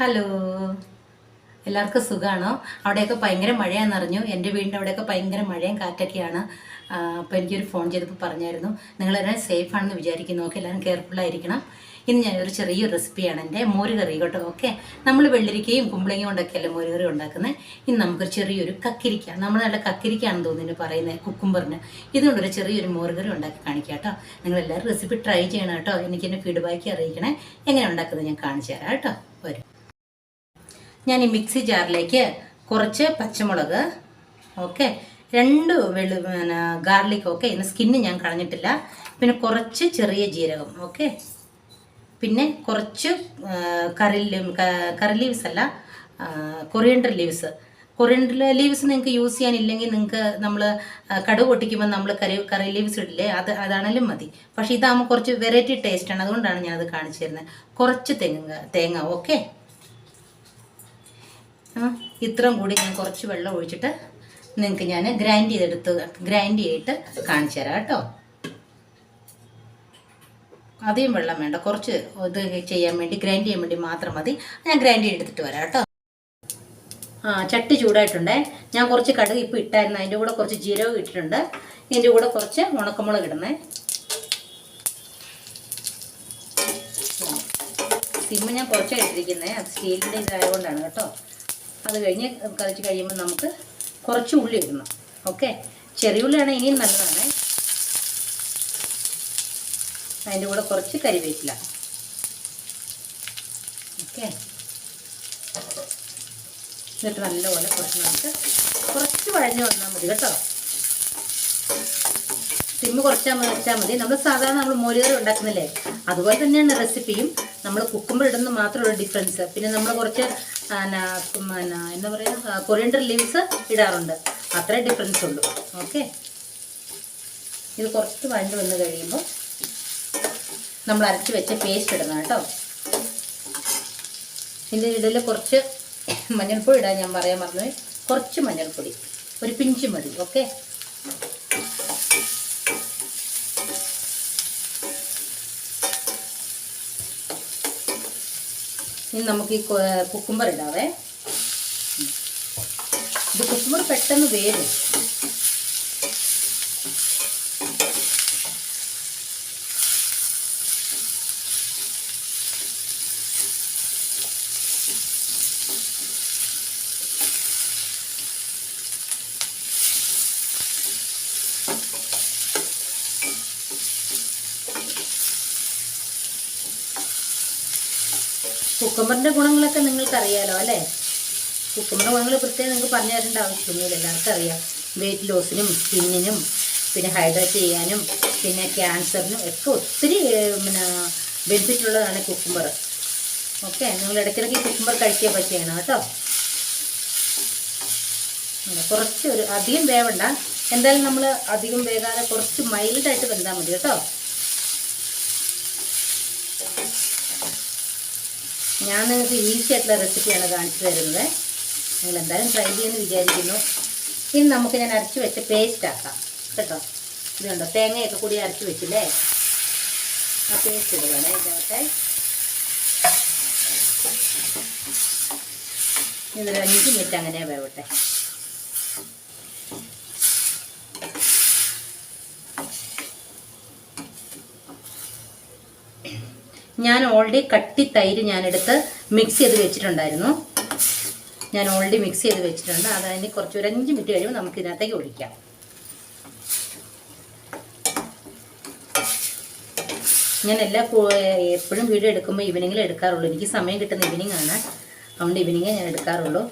Hello. എല്ലാവർക്കും സുഖമാണോ അവിടെയൊക്കെ ഭയങ്കര മഴയാണെന്ന് അറിഞ്ഞു. എന്റെ വീടിന്റെ അവിടെയൊക്കെ ഭയങ്കര മഴയും കാറ്റൊക്കെയാണ്. അപ്പോൾ എനിക്കൊരു ഫോൺ ചെയ്തപ്പോൾ പറഞ്ഞായിരുന്നു നിങ്ങളെല്ലാം സേഫ് ആണെന്ന് വിചാരിക്കുന്നു. ഓക്കെ എല്ലാവരും കെയർഫുൾ ആയിരിക്കണം. ഇന്ന് ഞാനൊരു ചെറിയൊരു റെസിപ്പിയാണ്. എന്റെ മോര് കറി കേട്ടോ. ഓക്കെ നമ്മൾ വെള്ളരിക്കയും കുമ്പളങ്ങയും കൊണ്ടൊക്കെയല്ലേ മോര് കറി ഉണ്ടാക്കുന്നത് ഇന്ന് നമുക്കൊരു ചെറിയൊരു കക്കിരിക്ക. നമ്മൾ നല്ല കക്കിരിക്കാണെന്ന് തോന്നുന്നു പറയുന്നത് കുക്കുംബറിന്. ഇതുകൊണ്ടൊരു ചെറിയൊരു മോര് കറി ഉണ്ടാക്കി കാണിക്കാം കേട്ടോ. നിങ്ങളെല്ലാവരും റെസിപ്പി ട്രൈ ചെയ്യണം കേട്ടോ. എനിക്ക് ഫീഡ്ബാക്ക് അറിയിക്കണേ. എങ്ങനെ ഉണ്ടാക്കുന്നത് ഞാൻ കാണിച്ചു തരാം കേട്ടോ. വരും. ഞാൻ ഈ മിക്സി ജാറിലേക്ക് കുറച്ച് പച്ചമുളക് ഓക്കെ? രണ്ട് വെളു പിന്നെ ഗാർലിക് ഓക്കെ ഇതിന് സ്കിന്ന് ഞാൻ കളഞ്ഞിട്ടില്ല. പിന്നെ കുറച്ച് ചെറിയ ജീരകം ഓക്കെ? പിന്നെ കുറച്ച് കറി കറി ലീവ്സ് അല്ല കൊറിയണ്ടർ ലീവ്സ് കൊറിയണ്ടർ ലീവ്സ് നിങ്ങൾക്ക് യൂസ് ചെയ്യാനില്ലെങ്കിൽ നിങ്ങൾക്ക് നമ്മൾ കടുക് പൊട്ടിക്കുമ്പോൾ നമ്മൾ കറി കറി ലീവ്സ് ഇടില്ലേ അത് അതാണെങ്കിലും മതി. പക്ഷേ ഇതാകുമ്പോൾ കുറച്ച് വെറൈറ്റി ടേസ്റ്റാണ് അതുകൊണ്ടാണ് ഞാനത് കാണിച്ചു തരുന്നത്. കുറച്ച് തേങ്ങ തേങ്ങ ഓക്കെ? ഇത്രയും കൂടി ഞാൻ കുറച്ച് വെള്ളം ഒഴിച്ചിട്ട് നിങ്ങൾക്ക് ഞാൻ ഗ്രൈൻഡ് ചെയ്തെടുത്ത് ഗ്രൈൻഡ് ചെയ്തിട്ട് കാണിച്ചു തരാം കേട്ടോ. അധികം വെള്ളം വേണ്ട. കുറച്ച് ഇത് ചെയ്യാൻ വേണ്ടി ഗ്രൈൻഡ് ചെയ്യാൻ വേണ്ടി മാത്രം മതി. ഞാൻ ഗ്രൈൻഡ് ചെയ്തെടുത്തിട്ട് വരാം കേട്ടോ. ആ ചട്ടി ചൂടായിട്ടുണ്ടേ. ഞാൻ കുറച്ച് കടുക് ഇപ്പോൾ ഇട്ടായിരുന്നു. അതിന്റെ കൂടെ കുറച്ച് ജീരകം ഇട്ടിട്ടുണ്ട്. ഇതിന്റെ കൂടെ കുറച്ച് ഉണക്കമുളക് ഇടണേ. സിമ്മ് ഞാൻ കുറച്ചാണ് ഇട്ടിരിക്കുന്നത് അത് സ്റ്റീലിന്റെ ഇതായതുകൊണ്ടാണ് കേട്ടോ. അത് കഴിഞ്ഞ് കളിച്ച് കഴിയുമ്പോൾ നമുക്ക് കുറച്ച് ഉള്ളി ഇടണം. ഓക്കെ ചെറിയ ഉള്ളിയാണ് ഇനിയും നല്ലതാണ്. അതിന്റെ കൂടെ കുറച്ച് കരിവേപ്പില. ഓക്കെ എന്നിട്ട് നല്ലപോലെ കുറച്ച് നമുക്ക് കുറച്ച് വഴഞ്ഞ് വന്നാൽ മതി കേട്ടോ. സിമ്മ് കുറച്ചാൽ മതി വെച്ചാൽ മതി. നമ്മൾ സാധാരണ നമ്മൾ മോരുകറി ഉണ്ടാക്കുന്നില്ലേ? അതുപോലെ തന്നെയാണ് റെസിപ്പിയും നമ്മൾ കുക്കുമ്പോൾ ഇടുന്ന മാത്രമുള്ള ഡിഫറൻസ് പിന്നെ നമ്മൾ കുറച്ച് പിന്നെ എന്താ പറയുക കൊറിയണ്ടർ ലീവ്സ് ഇടാറുണ്ട്. അത്രേ ഡിഫറൻസ് ഉള്ളൂ. ഓക്കെ ഇത് കുറച്ച് വഴണ്ട് വന്ന് കഴിയുമ്പോൾ നമ്മൾ അരച്ച് വെച്ച പേസ്റ്റ് ഇടണം കേട്ടോ. ഇതിന്റെ ഇടയിൽ കുറച്ച് മഞ്ഞൾപ്പൊടി ഇടാൻ ഞാൻ പറയാൻ മറന്നു കുറച്ച് മഞ്ഞൾപ്പൊടി. ഒരു പിഞ്ച് മതി. ഓക്കെ ഇനി നമുക്ക് ഈ കുക്കുംബർ ഇടാവേ. ഇത് കുക്കുംബർ പെട്ടെന്ന് വേരും കുക്കുമ്പറിന്റെ ഗുണങ്ങളൊക്കെ നിങ്ങൾക്ക് അറിയാലോ അല്ലേ? കുക്കമ്പറിന്റെ ഗുണങ്ങൾ പ്രത്യേകം നിങ്ങൾക്ക് പറഞ്ഞു തരേണ്ട ആവശ്യമൊന്നുമില്ല. എല്ലാവർക്കും അറിയാം. വെയിറ്റ് ലോസിനും സ്കിന്നിനും പിന്നെ ഹൈഡ്രേറ്റ് ചെയ്യാനും പിന്നെ ക്യാൻസറിനും ഒക്കെ ഒത്തിരി പിന്നെ ബെനിഫിറ്റ് ഉള്ളതാണ് കുക്കുമ്പർ. ഓക്കെ നിങ്ങൾ ഇടയ്ക്കിടയ്ക്ക് കുക്കുമ്പർ കഴിക്കുക ചെയ്യണം കേട്ടോ. കുറച്ച് ഒരു അധികം വേവണ്ട. എന്തായാലും നമ്മൾ അധികം വേകാതെ കുറച്ച് മൈൽഡായിട്ട് വെന്താൽ മതി കേട്ടോ. ഞാൻ നിങ്ങൾക്ക് ഈസി ആയിട്ടുള്ള റെസിപ്പിയാണ് കാണിച്ചു തരുന്നത്. നിങ്ങൾ എന്തായാലും ട്രൈ ചെയ്യുമെന്ന് വിചാരിക്കുന്നു. ഇനി നമുക്ക് ഞാൻ അരച്ച് വെച്ച പേസ്റ്റ് ആക്കാം. കേട്ടോ? ഇതുണ്ടോ? തേങ്ങയൊക്കെ കൂടി അരച്ച് വെച്ചില്ലേ? ആ പേസ്റ്റ് ഇടുകയാണ് ഇതിനകത്തെ? ഇതൊരു അഞ്ച് മിനിറ്റ് അങ്ങനെ വേവട്ടെ. ഞാൻ ഓൾറെഡി കട്ടി തൈര് ഞാനെടുത്ത് മിക്സ് ചെയ്ത് വെച്ചിട്ടുണ്ടായിരുന്നു. ഞാൻ ഓൾറെഡി മിക്സ് ചെയ്ത് വെച്ചിട്ടുണ്ട്. അത് അതിന് കുറച്ച് ഒരു അഞ്ച് മിനിറ്റ് കഴിയുമ്പോൾ നമുക്ക് ഇതിനകത്തേക്ക് ഒഴിക്കാം. ഞാൻ എല്ലാ എപ്പോഴും വീഡിയോ എടുക്കുമ്പോൾ ഈവനിങ്ങിൽ എടുക്കാറുള്ളൂ. എനിക്ക് സമയം കിട്ടുന്ന ഈവനിങ് ആണ്. അതുകൊണ്ട് ഈവനിങ്ങേ ഞാൻ എടുക്കാറുള്ളൂ.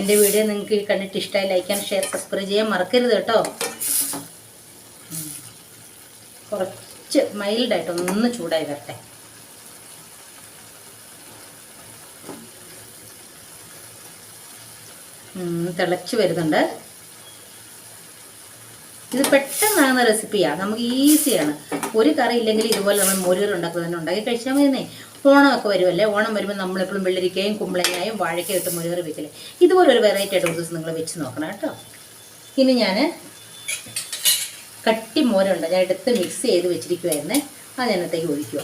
എന്റെ വീഡിയോ നിങ്ങൾക്ക് കണ്ടിട്ട് ഇഷ്ടമായി ലൈക്ക് ആൻഡ് ഷെയർ സബ്സ്ക്രൈബ് ചെയ്യാൻ മറക്കരുത് കേട്ടോ. കുറച്ച് മൈൽഡായിട്ട് ഒന്ന് ചൂടായി വരട്ടെ. തിളച്ച് വരുന്നുണ്ട്. ഇത് പെട്ടെന്നാകുന്ന റെസിപ്പിയാണ് നമുക്ക് ഈസിയാണ് ഒരു കറി ഇല്ലെങ്കിൽ ഇതുപോലെ നമ്മൾ മോരുകറി ഉണ്ടാക്കുക തന്നെ ഉണ്ടാക്കി കഴിച്ചാൽ മതിയെന്നേ. ഓണമൊക്കെ വരുമല്ലേ? ഓണം വരുമ്പോൾ നമ്മളെപ്പോഴും വെള്ളരിക്കയും കുമ്പളങ്ങയും വാഴയ്ക്ക ഇട്ട് മോരുകറി വെക്കില്ലേ? ഇതുപോലെ ഒരു വെറൈറ്റി ആയിട്ട് ഒരു ദിവസം നിങ്ങൾ വെച്ച് നോക്കണം കേട്ടോ. ഇനി ഞാൻ കട്ടി മോരുണ്ട്. ഞാൻ എടുത്ത് മിക്സ് ചെയ്ത് വെച്ചിരിക്കുവായിരുന്നു. അതിനകത്തേക്ക് ഒഴിക്കുക.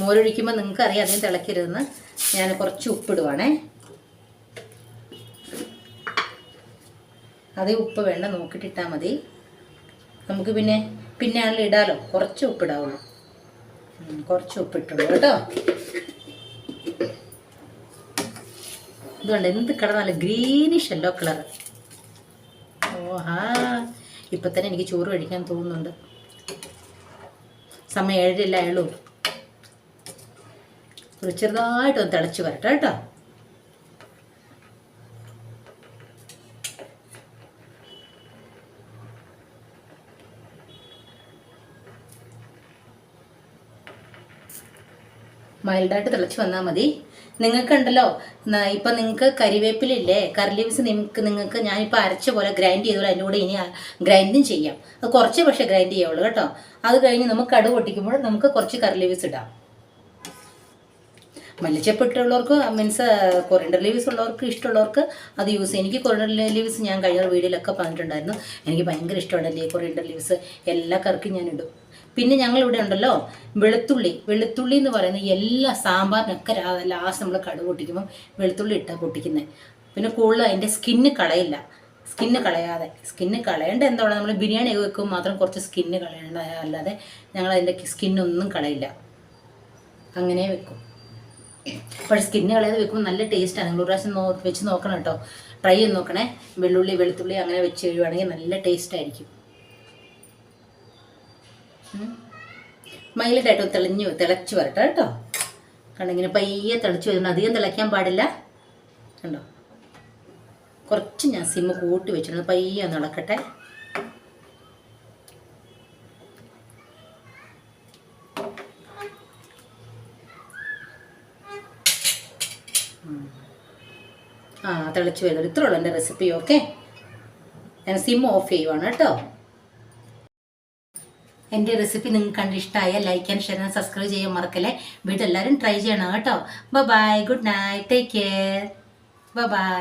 മോരൊഴിക്കുമ്പോൾ നിങ്ങൾക്കറിയാം അതിന് തിളക്കരുതെന്ന് ഞാൻ കുറച്ച് ഉപ്പിടുവാണേ. അതേ ഉപ്പ് വേണ്ട നോക്കിയിട്ടിട്ടാൽ മതി. നമുക്ക് പിന്നെ പിന്നെ ആണല്ലോ ഇടാലോ കുറച്ച് ഉപ്പിടാവുള്ളൂ. കുറച്ച് ഉപ്പിട്ടുള്ളൂ കേട്ടോ. ഇതുകൊണ്ട് എന്ത് കളർ? നല്ല ഗ്രീനിഷ് യെല്ലോ കളർ. ഓഹാ. ഇപ്പൊ തന്നെ എനിക്ക് ചോറ് കഴിക്കാൻ തോന്നുന്നുണ്ട്. സമയം ഏഴരല്ല ആയുള്ളൂ. ഒരു ചെറുതായിട്ടൊന്ന് തിളച്ച് വരട്ടെ കേട്ടോ. മൈൽഡായിട്ട് തിളച്ച് വന്നാൽ മതി. നിങ്ങൾക്കുണ്ടല്ലോ ഇപ്പം നിങ്ങൾക്ക് കരിവേപ്പിലില്ലേ കറി ലീവ്സ് നിങ്ങൾക്ക് നിങ്ങൾക്ക് ഞാനിപ്പോൾ അരച്ച പോലെ ഗ്രൈൻഡ് ചെയ്തോളൂ അതിന്റെ കൂടെ ഇനി ഗ്രൈൻഡും ചെയ്യാം. അത് കുറച്ച് പക്ഷേ ഗ്രൈൻഡ് ചെയ്യുള്ളൂ കേട്ടോ. അത് കഴിഞ്ഞ് നമുക്ക് കടുക് പൊട്ടിക്കുമ്പോൾ നമുക്ക് കുറച്ച് കറി ലീവ്സ് ഇടാം. മല്ലിച്ചപ്പിട്ടുള്ളവർക്ക് മീൻസ് കൊറിയൻഡർ ലീവ്സ് ഉള്ളവർക്ക് ഇഷ്ടമുള്ളവർക്ക് അത് യൂസ് ചെയ്യും. എനിക്ക് കൊറിയൻഡർ ലീവ്സ് ഞാൻ കഴിഞ്ഞ വീഡിയോയിലൊക്കെ പറഞ്ഞിട്ടുണ്ടായിരുന്നു. എനിക്ക് ഭയങ്കര ഇഷ്ടമുണ്ടല്ലേ കൊറിയൻഡർ ലീവ്സ് എല്ലാ കറിക്കും ഞാൻ ഇടും. പിന്നെ ഞങ്ങൾ ഇവിടെ ഉണ്ടല്ലോ വെളുത്തുള്ളി. വെളുത്തുള്ളി എന്ന് പറയുന്ന എല്ലാ സാമ്പാറിനൊക്കെ ലാസ്റ്റ് നമ്മൾ കടുക് പൊട്ടിക്കുമ്പം വെളുത്തുള്ളി ഇട്ട പൊട്ടിക്കുന്നത് പിന്നെ കൂടുതൽ അതിന്റെ സ്കിന്ന് കളയില്ല. സ്കിന്ന് കളയാതെ. സ്കിന്ന് കളയേണ്ട എന്താണ് നമ്മൾ ബിരിയാണി വെക്കും മാത്രം കുറച്ച് സ്കിന്ന് കളയേണ്ട അല്ലാതെ ഞങ്ങൾ അതിന്റെ സ്കിന്നൊന്നും കളയില്ല. അങ്ങനെ വെക്കും. പക്ഷേ സ്കിന്ന് കളയാതെ വെക്കുമ്പോൾ നല്ല ടേസ്റ്റാണ് നിങ്ങൾ ഒരു പ്രാവശ്യം വെച്ച് നോക്കണം കേട്ടോ. ട്രൈ ചെയ്ത് നോക്കണേ. വെള്ളുള്ളി വെളുത്തുള്ളി അങ്ങനെ വെച്ച് കഴിയുവാണെങ്കിൽ നല്ല ടേസ്റ്റ് ആയിരിക്കും. മൈൽഡായിട്ട് തെളിഞ്ഞു തിളച്ച് വരട്ടെ കേട്ടോ. കണ്ടോ ഇങ്ങനെ പയ്യെ തിളച്ച് വരുന്നുണ്ട്. അധികം തിളയ്ക്കാൻ പാടില്ല. കണ്ടോ? കുറച്ച് ഞാൻ സിമ്മ് കൂട്ടി വെച്ചിട്ടുണ്ട്. പയ്യെ ഒന്ന് ഇളക്കട്ടെ. തിളച്ച് വരുന്നത്. ഇത്രേ ഉള്ളൂ എന്റെ റെസിപ്പി ഓക്കെ ഞാൻ സിം ഓഫ് ചെയ്യുവാണ് കേട്ടോ. എന്റെ റെസിപ്പി നിങ്ങൾക്ക് കണ്ട് ഇഷ്ടമായ like and share and subscribe ചെയ്യാൻ മറക്കല്ലേ? വീട്ടിൽ എല്ലാവരും ട്രൈ ചെയ്യണം കേട്ടോ. Bye good night take care bye